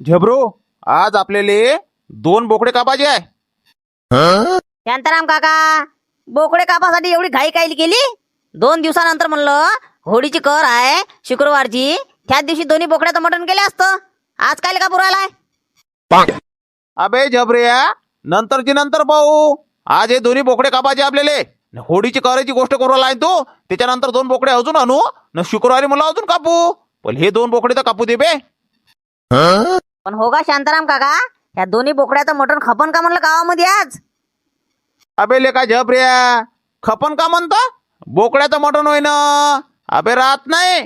झबरू आज आपल्याला दोन बोकडे कापायचे आहे. शांताराम काका बोकडे कापासाठी एवढी घाई कायली केली? दोन दिवसानंतर म्हणलं होळीची कर आहे शुक्रवारची त्याच दिवशी दोन्ही बोकड्याचं मटण केलं असतं. आज काय कापूर आलाय अबे झबऱ्या नंतरची नंतर पाहू. आज हे दोन्ही बोकडे कापायचे आपल्याला. होडीची करायची गोष्ट करू राहिला तू त्याच्यानंतर दोन बोकडे अजून आणू न शुक्रवारी मला अजून कापू. पण हे दोन बोकडे तर कापू दे बे. पण हो का शांताराम काका? या दोन्ही बोकड्याचं मटण खपन का म्हणलं गावामध्ये आज? अबे लेका झबऱ्या खपन का म्हणता? बोकड्याचं मटण होय ना अबे राहत नाही.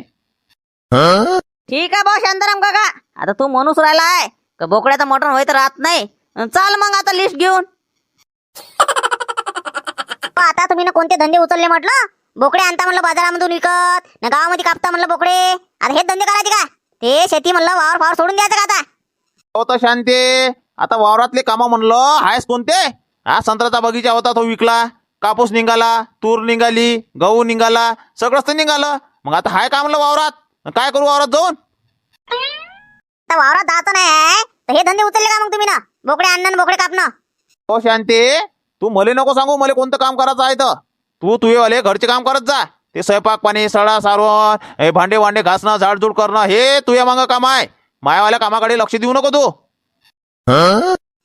ठीक आहे भाऊ शांताराम काका. आता तू म्हणूस राहिलाय का बोकड्याचं मटण होय तर राहत नाही? चाल मग आता लिस्ट घेऊन. आता तुम्ही ना कोणते धंदे उचलले म्हटलं? बोकडे आणता म्हणलं बाजारामधून विकत ना गावामध्ये कापता म्हणलं बोकडे. आता हेच धंदे करायचे का? ते शेती म्हणलं वावर फावर सोडून द्यायचं का आता? हो तर शांते. आता वावरातले कामं म्हणलं आहेस कोणते? हा संत्र्याचा बगीचा होता तो विकला. कापूस निघाला तूर निघाली गहू निघाला सगळंच तर निघालं. मग आता हाय का म्हणलं वावरात काय करू वावरात जाऊन? आता वावरात जायचं नाही तर हे धंदे उचलले का मग तुम्ही ना? बोकडे आणणं आणि बोकडे कापणं. हो शांते. तू मले नको सांगू मला कोणतं काम करायचं आहे तर तू तुझेवाले घरचे काम करत जा. ते स्वयंपाक पाणी सडा सारवण हे भांडे वांडे घासणं झाडझूड करणं हे तुझ्या मागं काम आहे. मायावाल्या कामाकडे लक्ष देऊ नको तू.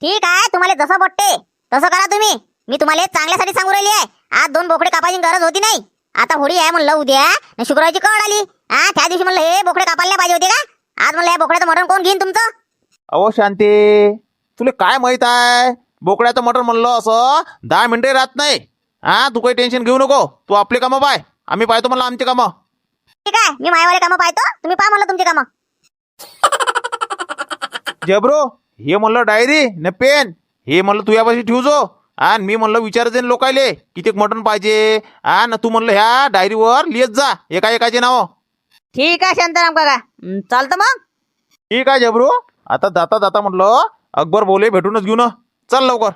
ठीक आहे तुम्हाला जसं पटते तसं करा तुम्ही. मी तुम्हाला चांगल्यासाठी सांगू राहिली आहे. आज दोन बोकडे कापायची गरज होती नाही. आता होळी आहे म्हणलं उद्या शुक्रवारची कळ आली. हा त्या दिवशी म्हणलं हे बोकडे कापायला पाहिजे होते का? आज म्हणलं या बोकड्याचं मटण कोण घेईन तुमचं? अहो शांते तुला काय माहीत आहे? बोकड्याचं मटण म्हणलं असं दहा मिनिटे राहत नाही. हा तू काही टेन्शन घेऊ नको. तू आपली कामं पाय. आम्ही पाहतो म्हणलं आमची कामं. ठीक आहे मी मायावाले कामं पाहतो. तुम्ही पहा म्हणलं तुमची कामं. जबरो हे म्हणलं डायरी न पेन. हे म्हणलं तुझ्यापाशी ठेवजो. आणि मी म्हणलं विचारायचे लोकायले किती मटण पाहिजे. न तू म्हणलं ह्या डायरीवर लिहित जा. एका एकाचे नाव. ठीक आहे शांताराम काका. हं, चालतं मग? ठीक आहे जबरू आता जाता जाता म्हटलं अकबर बोले भेटूनच घेऊ ना चल लवकर.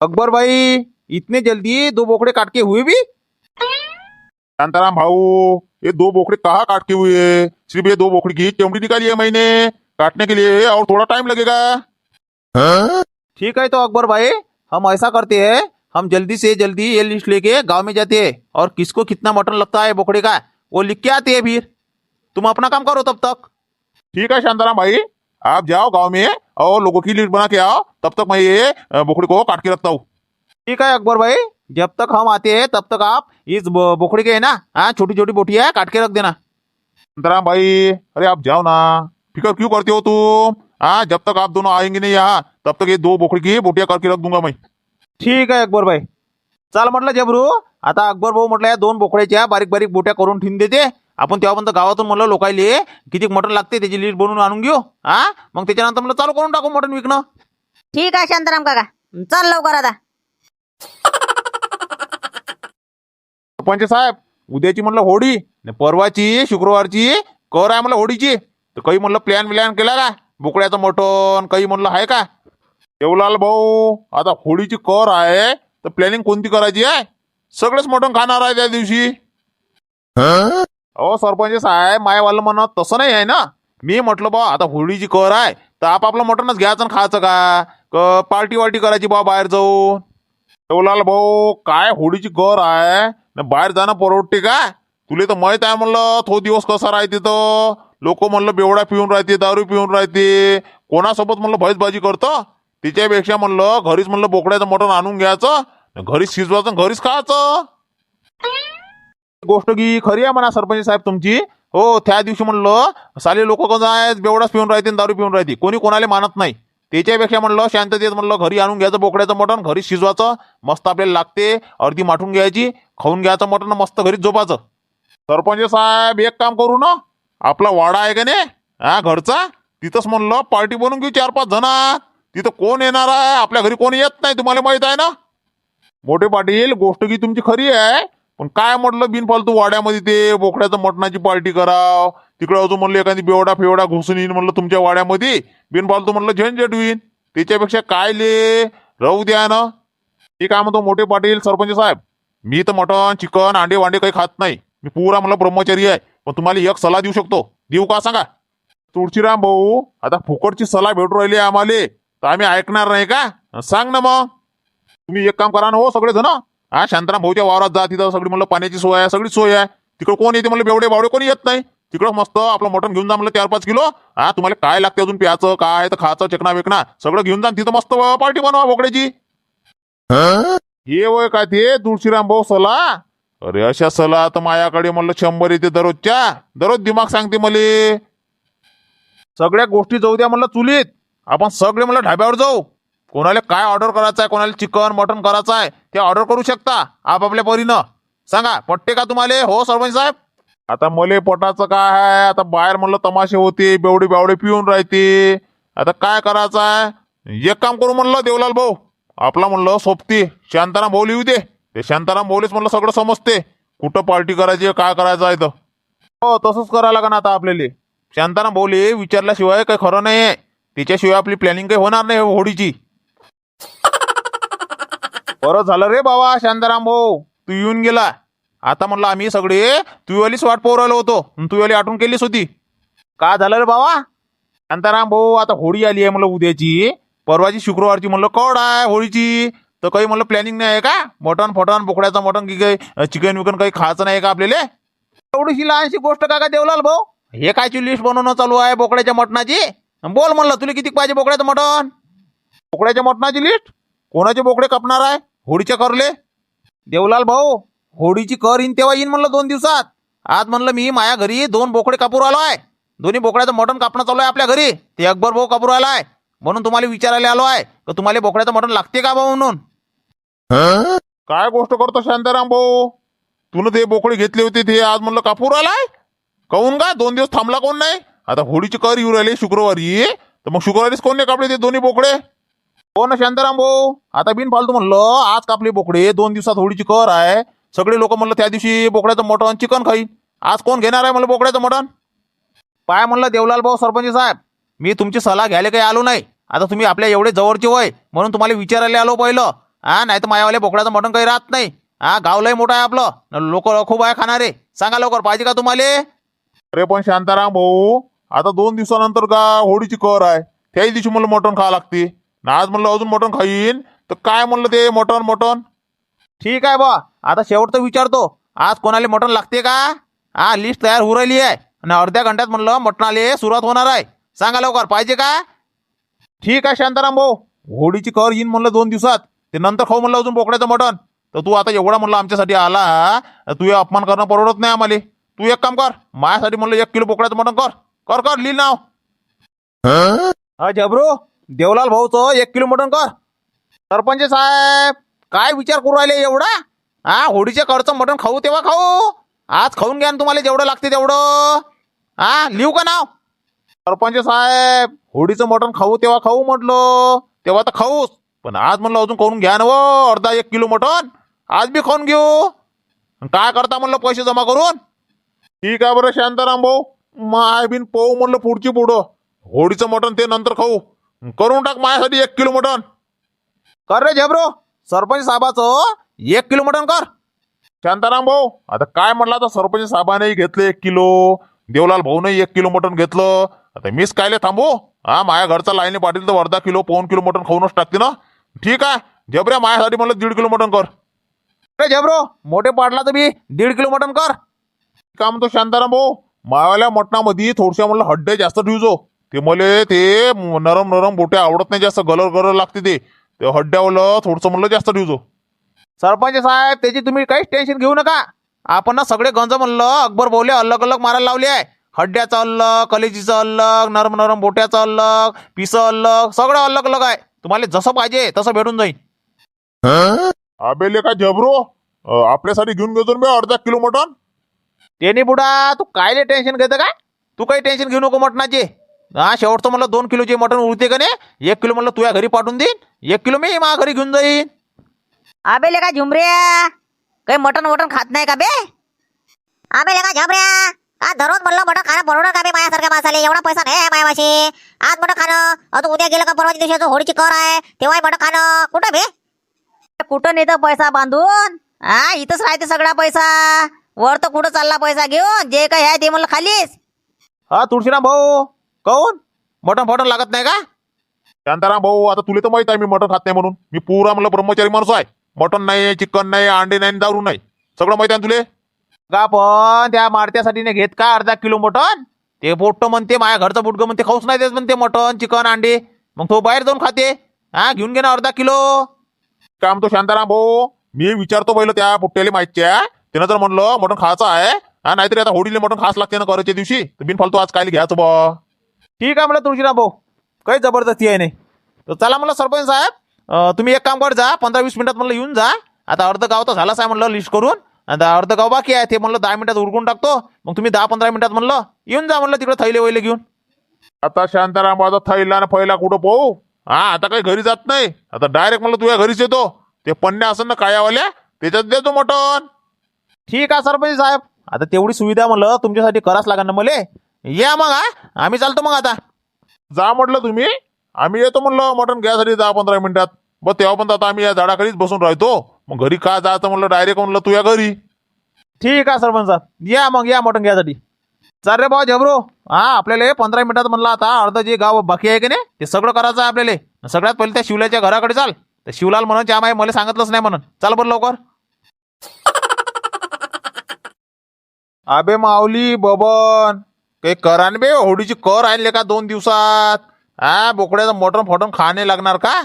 अकबर भाई इतने जल्दी दो बोकड़े काट के हुए भी? शांताराम भाऊ ये दो बोकड़े कहाँ काट के हुए सिर्फ़ ये दो बोकड़ी की चमड़ी निकाली है मैंने। काटने के लिए और थोड़ा टाइम लगेगा। ठीक है तो अकबर भाई हम ऐसा करते हैं हम जल्दी से जल्दी ये लिस्ट लेके गाँव में जाते हैं। और किसको कितना मटन लगता है बोकड़े का वो लिख के आते हैं फिर। तुम अपना काम करो तब तक। ठीक है शांताराम भाई आप जाओ गाँव में और लोगों की लिस्ट बना के आओ। तब तक मैं ये बोकड़ी को काट के रखता हूँ। ठीक है अकबर भाई जब तक हम आते हैं तब तक आप इस बो- बोकड़े के है ना? हाँ छोटी छोटी बोटियाँ काट के रख देना। शांताराम भाई अरे आप जाओ ना। फिक्र क्यों करते हो तुम? हाँ जब तक आप दोनों आएंगे नहीं यहाँ तब तक ये दो बोकड़ी की बोटियां करके रख दूंगा मैं। ठीक आहे अकबर भाई। चाल म्हटलं जबरू आता अकबर भाऊ म्हटलं या दोन बोकड्याच्या बारीक बारीक बोट्या करून ठेवून देते. आपण तेव्हापर्यंत गावातून म्हणलं लोकायले किती मटण लागते त्याची लिस्ट बनवून आणून घेऊ. हा? मग त्याच्यानंतर म्हणलं चालू करून टाकू मटण विकणं. ठीक आहे शांताराम काका. हं, चल लवकर आता. सरपंच साहेब उद्याची म्हणलं होळी न परवाची शुक्रवारची कर आहे म्हणलं होळीची तर काही म्हणलं प्लॅन विलॅन केला का? बोकड्याचं मटण काही म्हणलं आहे का? देवलाल भाऊ आता होळीची कर आहे तर प्लॅनिंग कोणती करायची आहे? सगळंच मटण खाणार आहे त्या दिवशी. अहो सरपंच साहेब मायवालं म्हणत तसं नाही आहे ना. मी म्हटलं बा आता होळीची कर आहे तर आपापलं मटणच घ्यायचं आणि खायचं का? पार्टी वार्टी करायची बा बाहेर जाऊन. बोलाल भाऊ काय होळीची घर आहे? न बाहेर जाणं परवडते का? तुले तर माहीत आहे म्हणलं तो दिवस कसा राहते तर लोक म्हणलं बेवडा पिऊन राहते दारू पिऊन राहते. कोणासोबत म्हणलं भैसबाजी करतं? तिच्यापेक्षा म्हणलं घरीच म्हणलं बोकड्याचं मटण आणून घ्यायचं घरीच शिजवायचं घरीच खायचं. गोष्ट की खरी आहे म्हणा सरपंच साहेब तुमची. हो त्या दिवशी म्हणलं साले लोक कसं आहे बेवडाच पिऊन राहते दारू पिऊन राहते. कोणी कोणाला मानत नाही. त्याच्यापेक्षा म्हणलं शांततेत म्हणलं घरी आणून घ्यायचं बोकड्याचं मटण घरी शिजवायचं मस्त आपल्याला लागते अर्धी माठून घ्यायची खाऊन घ्यायचं मटण मस्त घरीच झोपायचं. सरपंच साहेब एक काम करू ना आपला वाडा आहे का नाही? हा घरचा? तिथंच म्हणलं पार्टी बनवून घेऊ चार पाच जण. तिथं कोण येणार आहे? आपल्या घरी कोण येत नाही तुम्हाला माहीत आहे ना? मोठे पाटील गोष्ट की तुमची खरी आहे. पण काय म्हटलं बिनफालतू वाड्यामध्ये ते बोकड्याचं मटणाची पार्टी कराव? तिकडं अजून म्हणलं एखादी बेवडा फेवडा घुसून येईन म्हणलं तुमच्या वाड्यामध्ये. बिनफालतू म्हणलं झंझट होईन. त्याच्यापेक्षा काय ले? राहू द्या ना. ते काय म्हणतो मोठे पाटील सरपंच साहेब मी तर मटण चिकन अंडे वांडे काही खात नाही. मी पुरा म्हणलं ब्रह्मचारी आहे. पण तुम्हाला एक सल्ला देऊ शकतो. देऊ का सांगा? तुळशीराम भाऊ आता फुकटची सलाह भेटू राहिली आम्हाला. तर आम्ही ऐकणार नाही का? सांग ना मग. तुम्ही एक काम करा ना हो सगळे जण हा शांताराम भाऊच्या वावरात जा तिथं सगळी म्हणलं पाण्याची सोय आहे सगळी सोय आहे. तिकडे कोण येते म्हणलं? बेवडे बावडे कोणी येत नाही. तिकडं मस्त आपलं मटण घेऊन जा म्हणलं चार पाच किलो. हा तुम्हाला काय लागते अजून प्याचं काय तर खायचं चेकणा वेकना सगळं घेऊन जा तिथं मस्त पार्टी बनवा बोकड्याची हे वय काय ते? तुळशीराम भाऊ सला? अरे अशा सला तर मायाकडे म्हणलं शंभर येते दररोजच्या. दररोज दिमाग सांगते मले. सगळ्या गोष्टी जाऊ द्या म्हणलं चुलीत. आपण सगळे म्हणलं ढाब्यावर जाऊ. कोणाला काय ऑर्डर करायचं आहे कोणाला चिकन मटन करायचं आहे ते ऑर्डर करू शकता आपापल्या परीनं. सांगा पटते का तुम्हाला? हो सरपंच साहेब? आता मले पोटाचं काय आहे? आता बाहेर म्हणलं तमाशे होते बेवडे बेवडी पिऊन राहते. आता काय करायचं आहे एक काम करू म्हणलं देवलाल भाऊ. आपला म्हणलं सोबती. शांताराम भाऊ लिहू दे. ते शांताराम भाऊलीच म्हणलं सगळं समजते. कुठं पार्टी करायची काय करायचं आहे तर हो तसंच करायला लागणार आता आपल्याला. शांताराम भाऊले विचारल्याशिवाय काही खरं नाही आहे तिच्याशिवाय आपली प्लॅनिंग काही होणार नाही होडीची. बरं झालं रे बाबा शांताराम भाऊ. तू येऊन गेला. आता म्हणलं आम्ही सगळे तुवालीच वाट पोरायला होतो. तुवाली आठवण केलीच होती. का झालं रे बाबा शांताराम भाऊ आता होळी आली आहे म्हणलं उद्याची. परवाची शुक्रवारची म्हणलं कड आहे होळीची. तर काही म्हणलं प्लॅनिंग नाही आहे का? मटण फटण बोकड्याचं मटण की काही चिकन विकन काही खायचं नाही का आपल्याला? एवढीशी लहानशी गोष्ट का का देवलाल भाऊ हे कायची लिस्ट बनवणं चालू आहे बोकड्याच्या मटणाची? बोल म्हणलं तुला किती पाहिजे बोकड्याचं मटण? बोकड्याच्या मटणाची लिस्ट कोणाचे बोकडे कापणार आहे? होळीच्या करले? देवलाल भाऊ होळीची कर येईन तेव्हा येईन म्हणलं दोन दिवसात. आज म्हणलं मी माया घरी दोन बोकडे कापूर आलो आहे दोन्ही बोकड्याचं मटण कापणं चालू आहे आपल्या घरी. ते अकबर भाऊ कापूर आला आहे म्हणून तुम्हाला विचारायला आलो आहे का तुम्हाला बोकड्याचं मटण लागते का भाऊ म्हणून? काय गोष्ट करतो शांताराम भाऊ? तुला ते बोकडे घेतले होते ते आज म्हणलं कापूर आलाय? काऊन का दोन दिवस थांबला कोण नाही? आता होळीची कर येऊ राहिली शुक्रवारी. तर मग शुक्रवारीच कोण नाही कापले ते दोन्ही बोकडे? हो ना शांताराम भाऊ? आता बिन फालतू म्हणलं आज कापले बोकडे. दोन दिवसात होळीची कर आहे. सगळे लोक म्हणलं त्या दिवशी बोकड्याचं मटण चिकन खाईन. आज कोण घेणार आहे म्हणलं बोकड्याचं मटण? पाय म्हणलं देवलाल भाऊ सरपंच साहेब मी तुमची सलाह घ्यायला काही आलो नाही. आता तुम्ही आपल्या एवढे जवळचे होय म्हणून तुम्हाला विचारायला आलो पहिलं. हा नाही तर मायावाले बोकड्याचं मटण काही राहत नाही. हा गाव लय मोठं आहे आपलं. लोक खूप आहे खाणारे. सांगा लवकर पाहिजे का तुम्हाला? अरे पण शांताराम भाऊ आता दोन दिवसानंतर का होळीची कर आहे? त्याही दिवशी म्हणलं मटण खावं लागते. ना आज म्हणलं अजून मटण खाईन. तर काय म्हणलं ते मटण मटण? ठीक आहे बा आता शेवटचं विचारतो. आज कोणाला मटण लागते का? हा लिस्ट तयार होऊ राहिली आहे. आणि अर्ध्या घंट्यात म्हणलं मटणाले सुरुवात होणार आहे. सांगा लवकर पाहिजे का? ठीक आहे शांताराम भाऊ. होळीची कर येईन म्हणलं दोन दिवसात. ते नंतर खाऊ म्हणलं अजून बोकड्याचं मटण. तर तू आता एवढा म्हणलं आमच्यासाठी आला तू अपमान करणं परवडत नाही आम्हाला. तू एक काम कर माझ्यासाठी म्हणलं एक किलो बोकड्याचं मटण कर. कर कर लिहिल नाव. हा जबरू. देवलाल भाऊचं एक किलो मटण कर. सरपंच साहेब. काय विचार करू राहिले एवढा? हा होळीच्या करचं मटण खाऊ तेव्हा खाऊ. आज खाऊन घ्या ना तुम्हाला जेवढं लागते तेवढं. हा लिहू का नाव? सरपंच साहेब होळीचं मटण खाऊ तेव्हा खाऊ म्हटलं. तेव्हा तर खाऊच. पण आज म्हणलं अजून करून घ्या ना व अर्धा एक किलो मटण. आज बी खाऊन घेऊ. काय करता म्हणलं पैसे जमा करून? ठीक आहे बरं शांताराम भाऊ. माय बिन पाहू म्हणलं पुढची पुढं. होडीचं मटण ते नंतर खाऊ. करून टाक माझ्यासाठी एक किलो मटण. कर रे झेब्रो. सरपंच साहेबाचं एक किलो मटण कर. शांताराम भाऊ आता काय म्हणला तर सरपंच साहेबाने घेतलं एक किलो? देवलाल भाऊनही एक किलो मटण घेतलं. आता मीच कायले थांबू? हा माझ्या घरचा लाईनी पाटील तर अर्धा किलो पाऊन किलो मटण खाऊनच टाकते ना. ठीक आहे जबऱ्या माझ्यासाठी म्हणलं दीड किलो मटण कर. अरे जबरो मोठे पाटला तर मी दीड किलो मटण कर. काम म्हणतो शांताराम भाऊ मावाल्या मटणामध्ये थोडशा म्हणलं हड्डे जास्त ठेवजो. ते मले ते नरम नरम बोटे आवडत नाही जास्त गलर गलर लागते ते. ते हड्ड्यावलं थोडंसं म्हणलं जास्त ठेवजो सरपंच साहेब त्याची तुम्ही काहीच टेन्शन घेऊ नका. आपण ना सगळे गंज म्हणलं अकबर बोले अलग अलग मारायला लावले आहे. हड्ड्याचं अलग कलेजीचं अलग नरम नरम बोट्याचं अलग पिसं अलग सगळं अलग अलग आहे. तुम्हाला जसं पाहिजे तसं भेटून जाईल. अबेले का जबरो आपल्यासाठी घेऊन घेतो मी अर्धा किलो मटण? तेने बुडा तू कायले टेन्शन घेतं का तू काही टेन्शन घेऊ नको मटणाचे. हा शेवटचं म्हणलं दोन किलोचे मटण उरते का नाही? एक किलो म्हणलं तुझ्या घरी पाठवून देईन. एक किलो मी माझ्या घरी घेऊन जाईन. आबेले का झुमऱ्या काही मटण वटण खात नाही का बे? आम्ही का झबऱ्या आज दररोज म्हणलं मोठं खाणं परवडत का बे माझ्यासारख्या माणसाले? एवढा पैसा नाही आहे मायापाशी आज मोठं खाणं अजून उद्या गेलं का परवाच्या दिवशी अजून होळीची कर आहे तेव्हाही मोठं खाणं. कुठं बे? कुठं नेतं पैसा बांधून? हा इथंच राहते सगळा पैसा. वर तर कुठं चालला पैसा घेऊन? जे काही आहे ते म्हणलं खालीच. हा तुळशीराम भाऊ. काऊन मटण फटण लागत नाही का? शांताराम भाऊ आता तुला तर माहीत आहे मी मटण खात नाही म्हणून. मी पुरा म्हणलं ब्रह्मचारी माणूस आहे. मटण नाही चिकन नाही अंडे नाही दारू नाही. सगळं माहिती आहे ना तुले? का पण त्या मारत्यासाठी नाही घेत का अर्धा किलो मटण? ते पोट्ट म्हणते माझ्या घरचं बुटगं म्हणते खाऊच नाही देत म्हणते मटण चिकन अंडे. मग तो बाहेर जाऊन खाते. हा घेऊन घे ना अर्धा किलो. काम तो शांताराम भाऊ मी विचारतो पहिलं त्या पुट्ट्याला माहितच्या. त्यानं जर म्हणलं मटण खायचं आहे हा नाहीतरी आता होडीले मटण खास लागते ना करायच्या दिवशी तर बिन फालतू आज काय घ्यायचं बा? ठीक आहे म्हणलं तुळशीराम भाऊ. काही जबरदस्ती आहे नाही. तर चला म्हणलं सरपंच साहेब तुम्ही एक काम कर जा पंधरा वीस मिनिटात म्हणलं येऊन जा. आता अर्ध गाव तर झालाच आहे म्हणलं लिस्ट करून. आता अर्ध गाव बाकी आहे ते म्हणलं दहा मिनिटात उरकून टाकतो. मग तुम्ही दहा पंधरा मिनिटात म्हणलं येऊन जा म्हणलं तिकडे थैले वैले घेऊन. आता शांताराम माझा थैला ना फैला कुठं पाहू? हा आता काही घरी जात नाही. आता डायरेक्ट म्हणलं तुझ्या घरीच येतो. ते पन्न्या असेल ना कायावाल्या त्याच्यात देतो मटण. ठीक आहे सरपंच साहेब. आता तेवढी सुविधा म्हणलं तुमच्यासाठी करावंच लागणार ना मले. या मग हा. आम्ही चालतो मग आता. जा म्हटलं तुम्ही. आम्ही येतो म्हणलं मटण घ्यायसाठी दहा पंधरा मिनिटात. बस तेव्हा पण आता आम्ही या झाडाखालीच बसून राहतो. मग घरी का जायचं म्हणलं? डायरेक्ट म्हणलं तुझ्या घरी. ठीक आहे सरपंच साहेब. या मग या मटण घ्यासाठी चाल रे भाऊ जबरो हा आपल्याला हे पंधरा मिनिटात म्हणलं आता अर्ध जे गाव बाकी आहे की नाही ते सगळं करायचं आहे आपल्याला. सगळ्यात पहिले त्या शिवल्याच्या घराकडे चाल. तर शिवलाल म्हणून त्या माय मला सांगितलंच नाही म्हणून. चाल बरं लवकर. अबे माऊली बबन. काही कर आण बे होडीची कर आणले का दोन दिवसात? हा बोकड्याचं मटण फटण खाणे लागणार का?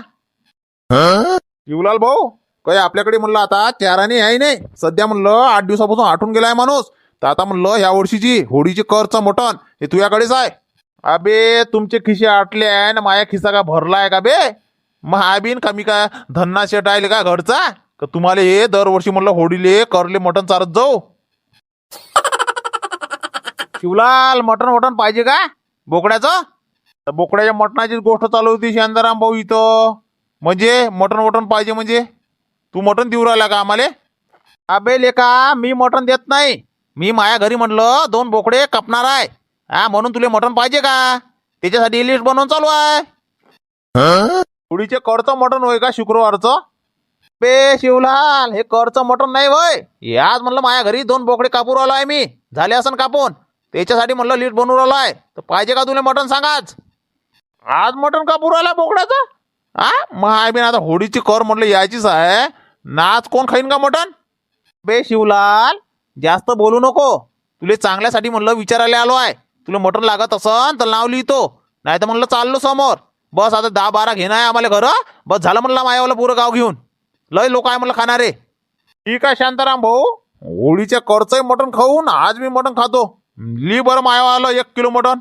शिवलाल भाऊ काही आपल्याकडे म्हणलं आता चाराने आहे नाही. सध्या म्हणलं आठ दिवसापासून आठून गेलाय माणूस. तर आता म्हणलं ह्या वर्षीची होडीची करचं मटण हे तुझ्याकडेच आहे. अबे तुमचे खिसे आटले आहे ना माया खिसा का भरला आहे का बे? मग महाबीन का मी का धन्ना शेट आहे का घरचा? का तुम्हाला हे दरवर्षी म्हणलं होडीले करले मटण चारत जाऊ? शिवलाल मटण वटण पाहिजे का? बोकड्याचं? तर बोकड्याच्या मटणाचीच गोष्ट चालू होती शांताराम भाऊ इथं. म्हणजे मटण वटण पाहिजे म्हणजे? तू मटण देऊ राहिला का आम्हाला? अबे लेका मी मटण देत नाही. मी माया घरी म्हटलं दोन बोकडे कापणार आहे. हा म्हणून तुले मटण पाहिजे का? त्याच्यासाठी लिस्ट बनवून चालू आहे. पुढीचे करचं मटण होय का शुक्रवारचं? बे शिवलाल हे करचं मटण नाही होय. याच म्हणलं माझ्या घरी दोन बोकडे कापूर आलो आहे मी. झाले असन कापून. त्याच्यासाठी म्हणलं लीट बनवून आलो आहे तर पाहिजे का तुला मटण सांगाच? आज मटण का आला बोकड्याचं? हा माय बिन आता होडीची कर म्हटलं यायचीच आहे. नाच कोण खाईन का मटण? बे शिवलाल जास्त बोलू नको. तुले चांगल्यासाठी म्हणलं विचारायला आलो आहे. तुला मटण लागत असन तर नाव लिहितो नाही तर म्हणलं चाललो समोर. बस आता दहा बारा घेणं आहे आम्हाला घरं. बस झालं म्हणलं मायावाला पुरं गाव घेऊन. लय लोक आहे म्हणलं खाणारे. ठीक आहे शांताराम भाऊ. होळीच्या करचंही मटण खाऊन आज मी मटण खातो. ली बरं मायावाला एक किलो मटण.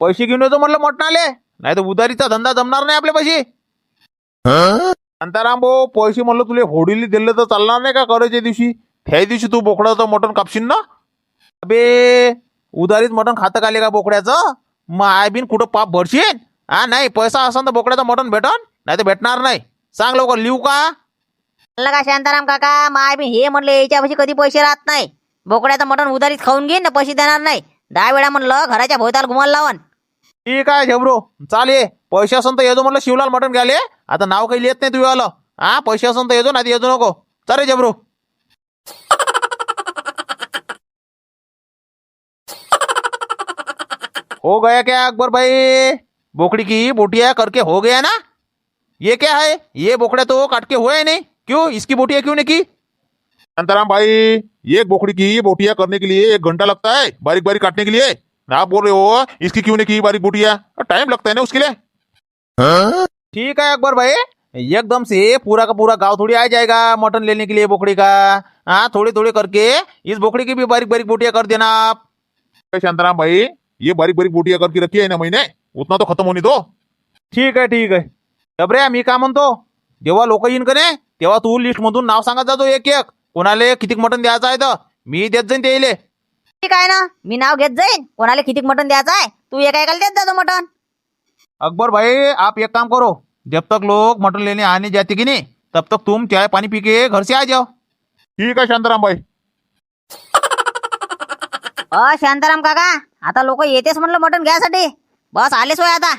पैसे घेऊन येतो म्हणलं मटणाले. नाही तर उधारीचा धंदा जमणार नाही आपले पैसे शांताराम भाऊ पैसे म्हणलं तुले होडीली दिले तर चालणार नाही का करायच्या दिवशी? त्या दिवशी तू बोकडाचं मटण कापशील ना? अबे उधारीत मटण खातं काले का बोकड्याचं? मग आय बिन कुठं पाप भरशील हा नाही पैसा असन तर बोकड्याचं मटण भेटन नाही तर भेटणार नाही. सांग लवकर लिहू का? म्हणलं का शांताराम काका माय बी हे म्हणले याच्यापाशी कधी पैसे राहत नाही. बोकड्याचं मटण उधारीत खाऊन घेईन ना पैसे देणार नाही. दहा वेळा म्हणलं घराच्या भोवताल घुमाला लावण ठीक आहे झेब्रो? चाले पैसे असून तर येतो म्हणलं शिवलाल मटण घ्याले. आता नाव काही येत नाही तुझं आलं हा पैसे असून तर येतो नाही येजो येतो नको चालेल झेब्रो. हो गया क्या अकबर भाई? बोकड़ी की बोटिया करके हो गया ना? ये क्या है? ये बोकड़ा तो काट के हुआ है नहीं? क्यों? इसकी बोटिया क्यों नहीं की? शांताराम भाई एक बोकड़ी की बोटिया करने के लिए एक घंटा लगता है बारीक बारीक काटने के लिए। आप बोल रहे हो इसकी क्यों नहीं की बारीक बोटिया? टाइम लगता है ना उसके लिए। ठीक है अकबर भाई एकदम से पूरा का पूरा गाँव थोड़ी आ जाएगा मटन लेने के लिए बोकड़ी का। हाँ थोड़ी थोड़ी करके इस बोकड़ी की भी बारीक बारीक बोटिया कर देना आप। शांताराम भाई ये बारीक बारीक बोटिया करके रखी है ना मैंने उतना तो खत्म होने दो। ठीक आहे ठीक है। आहे जबरे मी काय म्हणतो जेव्हा लोक येईन का नाही तेव्हा तू लिस्ट मधून नाव सांगत जातो एक एक कोणाला किती मटन द्यायचं आहे तर? मी देत जाईन ते येईल ठीक आहे ना? मी नाव घेत जाईन. कोणाला किती मटण द्यायचं आहे? तू एका एकाला देत जातो मटण. अकबर भाई आप एक काम करो. जब तक लोग मटन लेने आने जाते कि नहीं तब तक तुम चाय पानी पी के घर से आ जाओ. ठीक है शांताराम भाई. अ शांताराम काका आता लोक येतेच म्हणलं मटण घ्यायसाठी. बस आलेच होय आता.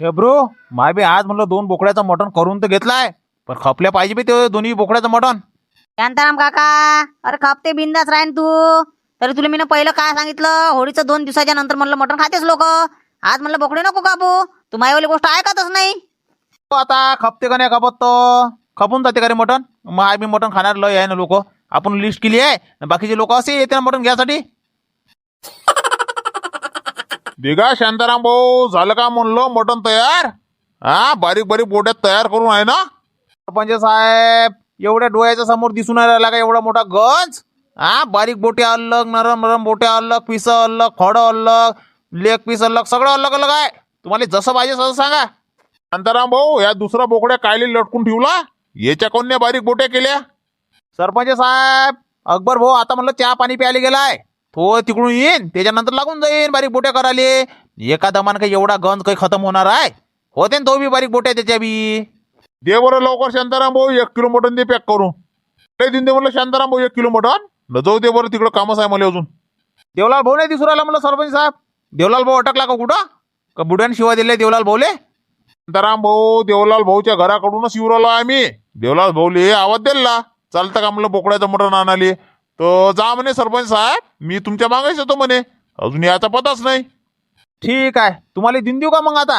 हे ब्रो माय बी आज म्हणलं दोन बोकड्याचं मटण करून तर घेतलाय पण खपल्या पाहिजे बी ते दोन्ही बोकड्याचं मटण. शांताराम काका अरे खपते बिंदास राहीन तू. तरी तुला मी पहिलं काय सांगितलं? होळीचं दोन दिवसाच्या नंतर म्हणलं मटण खातेच लोक. आज म्हणलं बोकडे नको कापू. तू मायवाली गोष्ट ऐकतच नाही. हो आता खपते का नाही खपत तो? खपून जाते का रे मटन मग आम्ही मटन खाणार लय आहे ना लोक. आपण लिस्ट केली आहे आणि बाकीचे लोक असे येते ना मटन घ्यासाठी. दिघा शांताराम भाऊ झालं का म्हणलं मटण तयार? हा बारीक बारीक बोट्यात तयार करून आहे ना? सरपंच साहेब एवढ्या डोळ्याच्या समोर दिसून राहिला का एवढा मोठा गंज. हा बारीक बोटे अलग नरम नरम बोटे अलग पिस अलग फळ अलग लेग पीस अलग सगळं अलग अलग आहे. तुम्हाला जसं पाहिजे तसं सांगा. शांताराम भाऊ या दुसरा बोकड्या कायले लटकून ठेवला? याच्या कोणत्या बारीक बोट्या केल्या? सरपंच साहेब अकबर भाऊ आता म्हणलं चहा पाणी प्यायला गेलाय. तो तिकडून येईन त्याच्यानंतर लागून जाईन बारीक बोट्या करायले. एका दमान काही एवढा गंज काही खतम होणार आहे. होते ना तो बी बारीक बोट्या त्याच्या बी? दे बरं लवकर शांताराम भाऊ एक किलो दे पॅक करून. लय दिन दे म्हणलं शांताराम भाऊ एक किलो न जाऊ दे बरं तिकडं कामच आहे मला अजून. देवलाल भाऊ नाही दिसू राहिला म्हणलं सरपंच साहेब. देवलाल भाऊ अटकला का कुठं? का बुड्याने शिवा दिले देवलाल भाऊले? शांताराम भाऊ देवलाल भाऊच्या घराकडूनच येऊ राहिलो आम्ही. देवलाल भाऊले आवाज दिला. चालतं का म्हणलं बोकड्याचं मटण आणाले? तर जा म्हणे सरपंच साहेब मी तुमच्या मागायच येतो म्हणे. अजून याचा पताच नाही. ठीक आहे. तुम्हाला दिन देऊ का मग आता?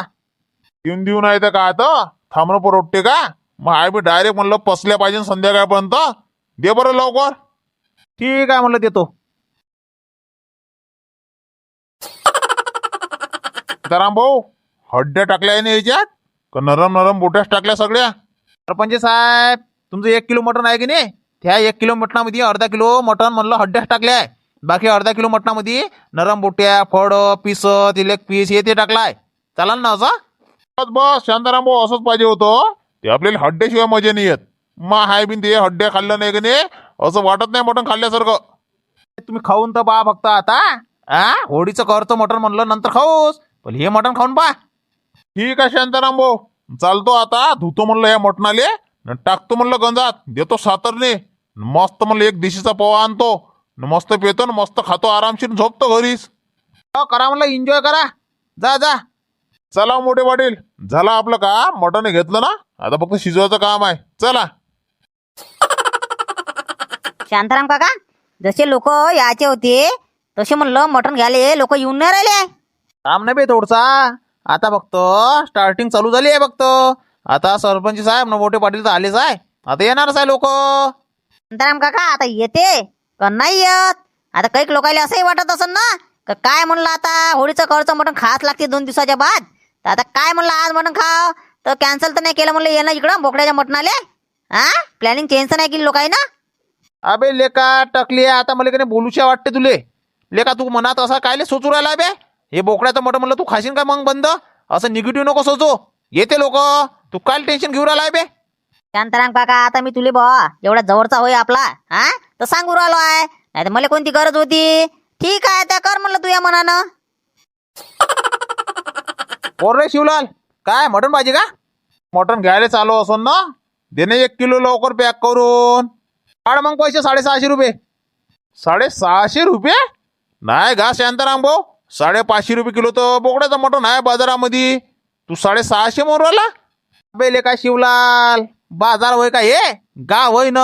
देऊन देऊ नाही तर का आता? थांबणं परवडते का? मग आम्ही डायरेक्ट म्हणलं पसल्या पाहिजे संध्याकाळपर्यंत. दे बरं लवकर. ठीक आहे म्हणलं देतो. सीताराम भाऊ हड्ड्या टाकल्या आहे ना याच्यात? का नरम नरम बोट्याच टाकल्या सगळ्या? सरपंच साहेब तुमचं एक किलो मटण आहे की नाही? त्या एक किलो मटणामध्ये अर्धा किलो मटण म्हणलं हड्ड्याच टाकल्या आहे. बाकी अर्धा किलो मटणामध्ये नरम बोट्या फळ पीस तिलेक पीस हे ते टाकलाय चालाल ना असं? बस बस शांताराम भाऊ असंच पाहिजे होतं. ते आपल्याला हड्ड्याशिवाय मजा नाही येत. मग हाय बिन ते हड्ड्या खाल्लं नाही का नाही असं वाटत नाही मटण खाल्ल्यासारखं. तुम्ही खाऊन तर पहा फक्त आता. आ? होळीचं करतो मटण म्हणलं नंतर खाऊस. पण हे मटण खाऊन पहा. ठीक आहे शांताराम भाऊ चालतो आता धुतो म्हणलं या मटणाले न टाकतो म्हणलं गंजात. देतो सातरने मस्त म्हणलं एक दिशीचा पोहा आणतो. न मस्त पेतो न मस्त खातो आरामशीर झोपतो घरीच. हो, करा म्हणलं एन्जॉय करा. जा जा. चला मोठे वाटेल झालं आपलं का मटण घेतलं ना? आता फक्त शिजवायचं काम आहे. चला. शांताराम काका जसे लोक यायचे होते तसे म्हणलं मटण घ्यायला लोक येऊन नाही राहिले. काम नाही बे थोडसा. आता फक्त स्टार्टिंग चालू झाली आहे फक्त. आता सरपंच साहेब न मोठे पाटील तर आलेच आहे. आता येणारच आहे लोक. शांताराम काका आता येते का नाही येत? आता काही लोकांना असंही वाटत असेल ना का काय म्हणलं आता? होळीचं करचं मटण खास लागते दोन दिवसाच्या बाद. तर आता काय म्हणलं आज मटण खाव? तर कॅन्सल तर नाही केलं म्हणलं येणं इकडं बोकड्याच्या मटणाले. हा प्लॅनिंग चेंज तर नाही केली लोकांना अबे लेका टकली आहे, आता मला काही बोलूशा वाटते तुले. लेका तू मनात असा कायले सोचू राहिला बे हे बोकड्याचं मोठं म्हणलं तू खाशील का मग बंद? असं निगेटिव्ह नको सोचू. येते लोक. तू काय टेन्शन घेऊ राहिला बे शांताराम काका आता मी तुले बा एवढा जवळचा होय आपला. हा तर सांगू राहिलो आहे. नाही तर मला कोणती गरज होती? ठीक आहे त्या कर म्हणलं तुझ्या मनानं. कोर रे शिवलाल काय मटण पाहिजे का? मटण घ्यायला चालू असन ना? देणे एक किलो लवकर पॅक करून. काढ मग पैसे साडेसहाशे रुपये. साडेसहाशे रुपये? नाही घा शांताराम भाऊ साडेपाचशे रुपये किलो तर बोकड्याचं मटण आहे बाजारामध्ये. तू साडेसहाशे मोरला बेले काय शिवलाल बाजार होय का हे? गाव होय न?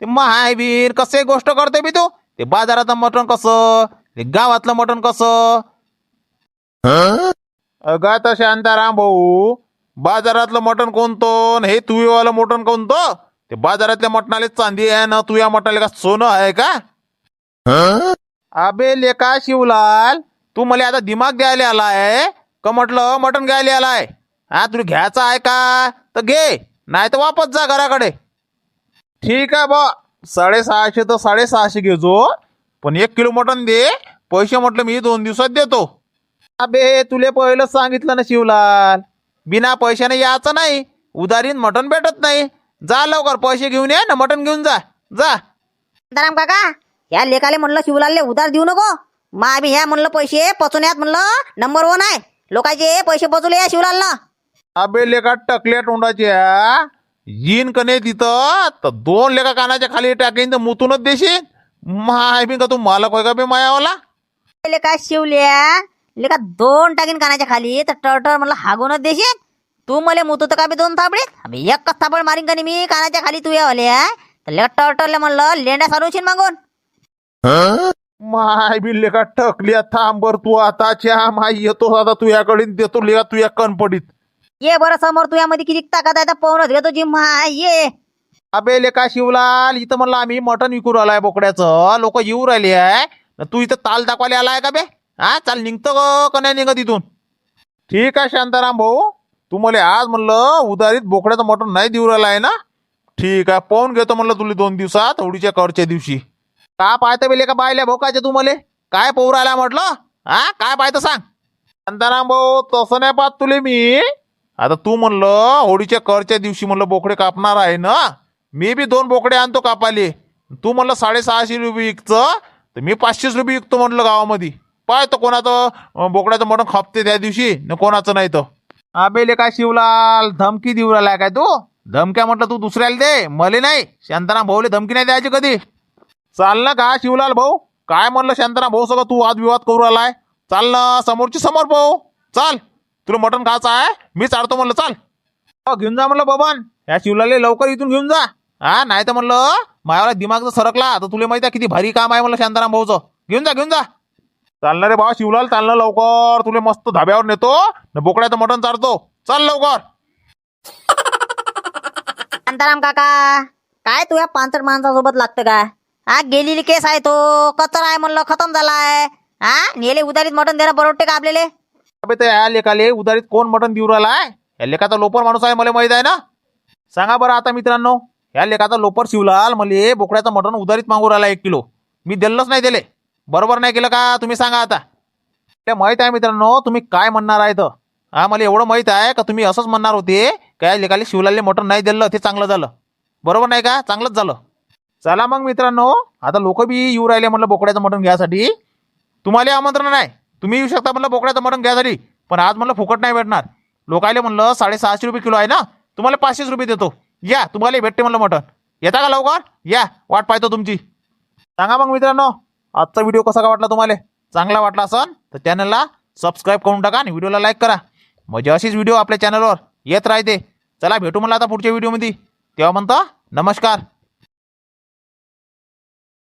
ते महावीर कसे गोष्ट करते बी तू? ते बाजाराचं मटण कसं? ते गावातलं मटण कसं? अगा तर शांताराम भाऊ बाजारातलं मटण कोणतं हे तुवेवालं मटण कोणतं? ते बाजारातल्या मटणाले चांदी आहे ना तुया मटणाले का सोनं आहे का? अबे लेका शिवलाल तू मला आता दिमाग द्यायला आलाय का म्हटलं मटण घ्यायला आलाय? हा तुला घ्यायचं आहे का? तर घे नाही तर वापस जा घराकडे. ठीक आहे बा साडेसहाशे तर साडेसहाशे घेजो पण एक किलो मटण दे पैसे म्हटलं मी दोन दिवसात देतो. अबे तुले पहिलं सांगितलं ना शिवलाल. बिना पैशाने यायचं नाही. उधारीन मटण भेटत नाही. जा लवकर पैसे घेऊन ये ना मटण घेऊन जा. जा. शांताराम काका या लेखाले म्हणलं शिवलालले उधार देऊ नको. मग आम्ही ह्या म्हणलं पैसे पचवण्यात म्हणलं नंबर वन आहे. लोकांचे पैसे पचवले या शिवलालनं. अबे लेका टकल्या तोंडाच्या. येईन का नाही तिथं? तर दोन लेका कानाच्या खाली टाकेन तर मुतूनच देशील माय बी का तू मालक होय का बे मायावाला? लेका शिवल्या लेका दोन टाकीन कानाच्या खाली तर टरटर म्हणलं हागूनच देशील? तू मला मुतू तर का बी दोन थापडीत? अबे एक थापड मारीन का नाही मी? कानाच्या खाली तू यावले तर लेका टरटरले म्हणलं लेंड्या सारूशील मागून? माय बिल्ले का टकली थांब बर तू आताच्या माय येतो आता तुझ्याकडे देतो लेका तुझ्या कणपडीत. ये बरं समोर तुझ्यामध्ये किती ताकद आहे तर पाहूनच घेतो जिम्मा ये. अबे लेका शिवलाल इथं म्हणलं आम्ही मटण विकू राहिलाय बोकड्याचं लोक येऊ राहिले आहे. तू इथं ताल दाखवायला आलाय का बे? हा चाल निघतो ग का नाही निघत इथून. ठीक आहे शांताराम भाऊ. तू मला आज म्हणलं उदारीत बोकड्याचं मटण नाही देऊ राहिला आहे ना? ठीक आहे पाहून घेतो म्हणलं तुला दोन दिवसात होळीच्या करच्या दिवशी. का पाहता बेले का बायल्या भोकाचे तू मले? काय पोहर राहिला म्हटलं? हा काय पाहतं सांग. शांताराम भाऊ तसं नाही पाहत तुले मी. आता तू म्हणलं होळीच्या करच्या दिवशी म्हणलं बोकडे कापणार आहे ना? मी बी दोन बोकडे आणतो कापाले. तू म्हणलं साडेसहाशे रुपये विकतं तर मी पाचशेच रुपये विकतो म्हटलं गावामध्ये. पाहतो कोणाचं बोकड्याचं मटण खपते त्या दिवशी न कोणाचं नाही तर. आबेले काय शिवलाल धमकी देऊ राहिला काय तू? धमक्या म्हटलं तू दुसऱ्याला दे मले नाही. शांताराम भाऊले धमकी नाही द्यायची कधी? चाल ना का शिवलाल भाऊ? काय म्हणलं शांताराम भाऊ सगळं? तू वादविवाद करू आलाय चाल ना समोरची समोर भाऊ. चाल. तुला मटण खायचं आहे? मी चालतो म्हणलं चाल. हो, घेऊन जा म्हणलं बबन. या शिवलाले लवकर इथून घेऊन जा. हा नाही तर म्हणलं मायाला दिमाग जर सरकला. तर तुला माहिती आहे किती भारी काम आहे म्हणलं शांताराम भाऊचं. घेऊन जा घेऊन जा. चालणार रे बाबा शिवलाल चाललं लवकर. तुला मस्त धाब्यावर नेतो. न बोकड्याचं मटण चारतो. चाल लवकर. शांताराम काका काय तुझ्या पांचट माणसासोबत लागतं का? हा गेलेली केस आहे तो. कचरा आहे म्हणलं खतम झालाय. हा नेले उदारीत मटण देणं परवडते का आपल्याला? अबे ते या लेखाले उदारीत कोण मटण देऊ राहिलाय? या लेखाचा लोपर माणूस आहे मला माहीत आहे ना? सांगा बरं आता मित्रांनो. या लेखाचा लोपर शिवलाल मले बोकड्याचं मटण उदारीत मागू राहिला एक किलो. मी दिलंच नाही दिले बरोबर नाही केलं का? तुम्ही सांगा आता. ते माहीत आहे मित्रांनो तुम्ही काय म्हणणार आहे तर हा मला एवढं माहीत आहे का तुम्ही असंच म्हणणार होते? काय या लेखाले शिवलालले मटण नाही दिलं ते चांगलं झालं? बरोबर नाही का? चांगलंच झालं. चला मग मित्रांनो आता लोक बी येऊ राहिले म्हटलं बोकड्याचं मटण घ्यायसाठी तुम्हाला आमंत्रण नाही. तुम्ही येऊ शकता म्हणलं बोकड्याचं मटण घ्यायसाठी पण आज म्हणलं फुकट नाही भेटणार. लोकायले म्हणलं साडेसहाशे रुपये किलो आहे ना? तुम्हाला पाचशेच रुपये देतो. या तुम्हाला भेटते म्हणलं मटण. येता का लवकर? या वाट पाहतो तुमची. सांगा मग मित्रांनो. आजचा व्हिडिओ कसा का वाटला तुम्हाला? चांगला वाटला असन तर चॅनलला सबस्क्राईब करून टाका आणि व्हिडिओला लाईक करा. म्हणजे अशीच व्हिडिओ आपल्या चॅनलवर येत राहते. चला भेटू मला आता पुढच्या व्हिडिओमध्ये तेव्हा म्हणतो नमस्कार.